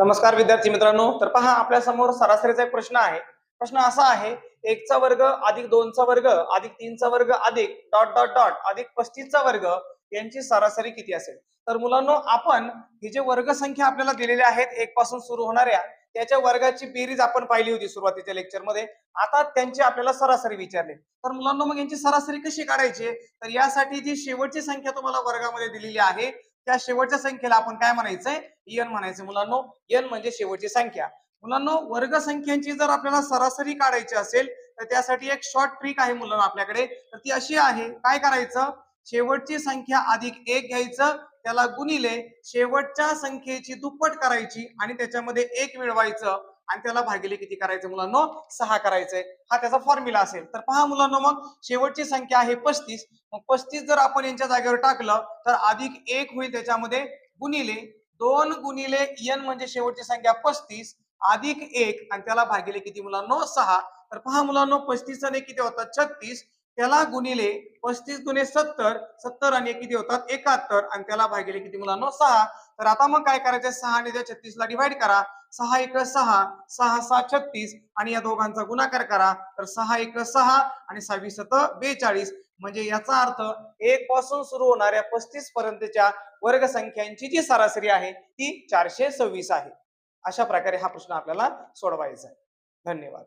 नमस्कार विद्यार्थी मित्रांनो. तर पहा आपल्यासमोर सरासरीचा एक प्रश्न आहे. प्रश्न असा आहे एकचा वर्ग अधिक दोनचा वर्ग अधिक तीनचा वर्ग अधिक डॉट डॉट डॉट अधिक पस्तीसचा वर्ग यांची सरासरी किती असेल? तर मुलांनो आपण ही जे वर्ग संख्या आपल्याला दिलेल्या आहेत एक पासून सुरू होणाऱ्या त्याच्या वर्गाची बेरीज आपण पाहिली होती सुरुवातीच्या लेक्चरमध्ये. आता त्यांची आपल्याला सरासरी विचारले. तर मुलांना मग यांची सरासरी कशी काढायची? तर यासाठी जी शेवटची संख्या तुम्हाला वर्गामध्ये दिलेली आहे त्या शेवटच्या संख्येला आपण काय म्हणायचंय? एन म्हणायचं मुलांनो एन म्हणजे शेवटची संख्या. मुलांनो वर्ग संख्यांची जर आपल्याला सरासरी काढायची असेल तर त्यासाठी एक शॉर्ट ट्रिक आहे मुलांना आपल्याकडे. तर ती अशी आहे काय करायचं? शेवटची संख्या अधिक एक घ्यायचं त्याला गुणिले शेवटच्या संख्येची दुप्पट करायची आणि त्याच्यामध्ये एक मिळवायचं. आणि त्याला भागिले किती करायचं मुलांनो? सहा करायचंय. हा त्याचा फॉर्म्युला असेल. तर पहा मुलांनो मग शेवटची संख्या आहे पस्तीस. मग पस्तीस जर आपण यांच्या जागेवर टाकलं तर अधिक एक होईल त्याच्यामध्ये गुणिले दोन गुणिले एन म्हणजे शेवटची संख्या पस्तीस अधिक एक आणि त्याला भागिले किती मुलांनो? सहा. तर पहा मुलांनो पस्तीस आणि किती होतात? छत्तीस. त्याला गुणिले पस्तीस गुणे सत्तर सत्तर आणि किती होतात? एकाहत्तर. आणि त्याला भागिले किती मुलांनो? सहा. तर आता मग काय करायचं सहा आणि त्या छत्तीसला डिवाइड करा. सहा एक सहा सहा सहा छत्तीस आणि या दोघांचा गुणाकार करा. तर सहा एक सहा आणि सहावीस सत बेचाळीस. म्हणजे याचा अर्थ एक पासून सुरू होणाऱ्या पस्तीस पर्यंतच्या वर्ग संख्यांची जी सरासरी आहे ती चारशे सव्वीस आहे. अशा प्रकारे हा प्रश्न आपल्याला सोडवायचा आहे. धन्यवाद.